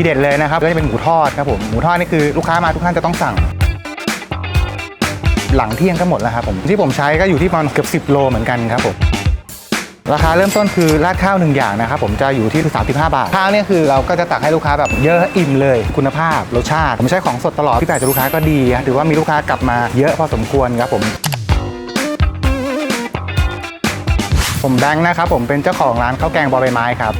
ทีเด็ดเลยนะครับ ก็จะเป็นหมูทอดครับผม หมูทอดนี่คือลูกค้ามาทุกท่านจะต้องสั่ง หลังเที่ยงก็หมดแล้วครับผม ที่ผมใช้ก็อยู่ที่ประมาณเกือบ10 โลเหมือนกันครับผมราคาเริ่มต้นคือราดข้าวหนึ่งอย่างนะครับผมจะอยู่ที่ 35 บาท ข้าวเนี่ยคือเราก็จะตักให้ลูกค้าแบบเยอะอิ่มเลย คุณภาพรสชาติ ผมใช้ของสดตลอดที่แปลจากลูกค้าก็ดีครับถือว่ามีลูกค้ากลับมาเยอะพอสมควรครับผม ผมแบงค์นะครับผมเป็นเจ้าของร้านข้าวแกงบอใบไม้ครับ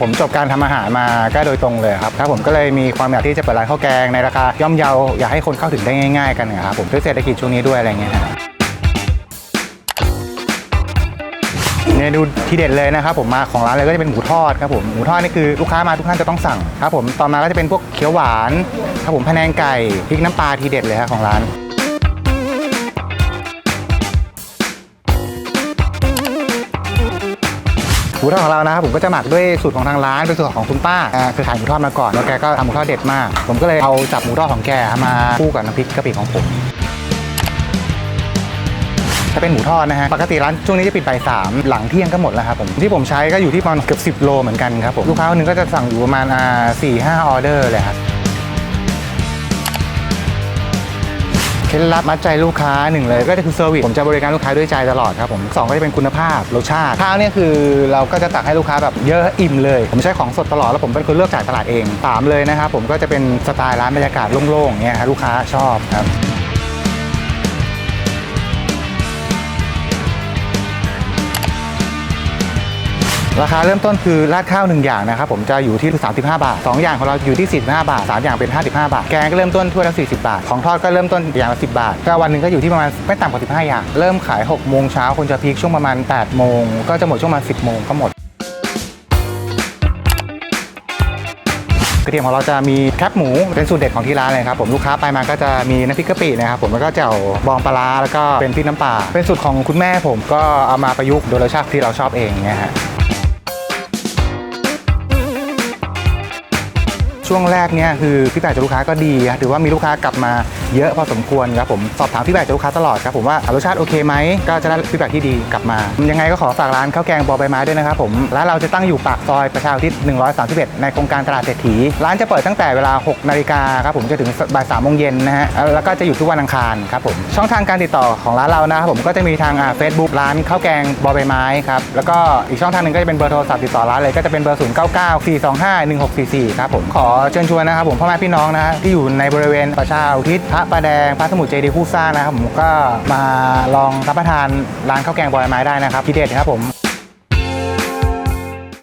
ผมจบการทำอาหารมาก็โดยตรงเลยครับครับผมก็เลยมีความอยากที่จะเปิดร้านข้าวแกงในราคาย่อมเยาอยากให้คนเข้าถึงได้ง่าย ๆ กันนะครับผมด้วยเศรษฐกิจช่วงนี้ด้วยอะไรเงี้ยฮะเมนูที่เด็ดเลยนะครับผมมาของร้านเลยก็จะเป็นหมูทอดครับผมหมูทอดนี่คือลูกค้ามาทุกท่านจะต้องสั่งครับผมต่อมาก็จะเป็นพวกเขียวหวานครับผมพะแนงไก่พริกน้ำปลาทีเด็ดเลยครับของร้าน มูทอดของเรานะครับผมก็จะหมักด้วยสูตรของทางร้านเป็นสูตรของคุณป้าอ่าคือขายหมูทอดมาก่อนแล้วแกก็ทำหมูทอดเด็ดมาก ผมก็เลยเอาจับหมูทอดของแกมาคู่กับน้ำพริกกะปิของผมถ้าเป็นหมูทอดนะฮะ ปกติร้านช่วงนี้จะปิดบ่ายสามหลังเที่ยงก็หมดแล้วครับผม ที่ผมใช้ก็อยู่ที่ประมาณเกือบ 10 โลเหมือนกันครับผม ลูกค้าคนหนึงก็จะสั่งอยู่ประมาณอ่าสี่ห้าออเดอร์เลยครับ เคล็ดลับมัดใจลูกค้าหนึ่งเลย ก็คือเซอร์วิสผมจะบริการลูกค้าด้วยใจตลอดครับผมสองก็จะเป็นคุณภาพรสชาติข้าวเนี่ยคือเราก็จะตักให้ลูกค้าแบบเยอะอิ่มเลย ผมใช้ของสดตลอดแล้วผมเป็นคนเลือกจ่ายตลาดเองสามเลยนะครับผมก็จะเป็นสไตล์ร้านบรรยากาศโล่งๆเนี่ยลูกค้าชอบครับ ราคาเริ่มต้นคือราดข้าวหนึ่งอย่างนะครับผมจะอยู่ที่ 35 บาท 2 อย่างของเราอยู่ที่ 45 บาท 3 อย่างเป็น 55 บาท แกงก็เริ่มต้นถ้วยละ 40 บาท ของทอดก็เริ่มต้นอย่างละ10 บาท ก็วันหนึ่งก็อยู่ที่ประมาณไม่ต่ำกว่า 15 อย่าง เริ่มขาย 6 โมงเช้าคนจะพีคช่วงประมาณ 8 โมง ก็จะหมดช่วงประมาณ 10 โมงก็หมดกระเทียมของเราจะมีแคบหมูเป็นสูตรเด็ดของที่ร้านเลยครับผมลูกค้าไปมาก็จะมีน้ำพริกกะปินะครับผมแล้วก็แจ่วบองปลาร้าแล้วก็เป็นพริกน้ำปลาเป็นสูตรของคุณแม่ผมก็เอามาประยุกต์โดยรสชาติที่เราชอบเองเนี่ยฮะ ช่วงแรกเนี่ยคือฟีดแบ็จากลูกค้าก็ดีครับถือว่ามีลูกค้ากลับมาเยอะพอสมควรครับผมสอบถามฟีดแบ็จากลูกค้าตลอดครับผมว่ารสชาติโอเคไหมก็จะได้ฟีดแบ็ที่ดีกลับมา ยังไงก็ขอฝากร้านข้าวแกงบอใบไม้ด้วยนะครับผมร้านเราจะตั้งอยู่ปากซอยประชาอุทิศ131 ในโครงการตลาดเศรษฐี ร้านจะเปิดตั้งแต่เวลา 6 นาฬิกาครับผมจะถึงบ่าย3โมงเย็นนะฮะแล้วก็จะอยู่ทุกวันอังคารครับผมช่องทางการติดต่อของร้านเรานะครับผมก็จะมีทางเฟซบุ๊กร้านข้าวแกงบอใบไม้ครับแล้วก็อีกช่องทางหนึ่งก็จะเป็นเบอร์โทรศัพท์ติดต่อร้านเลยก็จะเป็นเบอร์0 9 9 4 2 5 1 6 4 4ครับผมขอเชิญชวนนะครับผมพ่อแม่พี่น้องนะฮะที่อยู่ในบริเวณประชาอุทิศพระประแดงพระสมุทรเจดีย์คู่สร้างนะครับผมก็มาลองรับประทานร้านข้าวแกงบอยไม้ได้นะครับทีเด็ดครับผม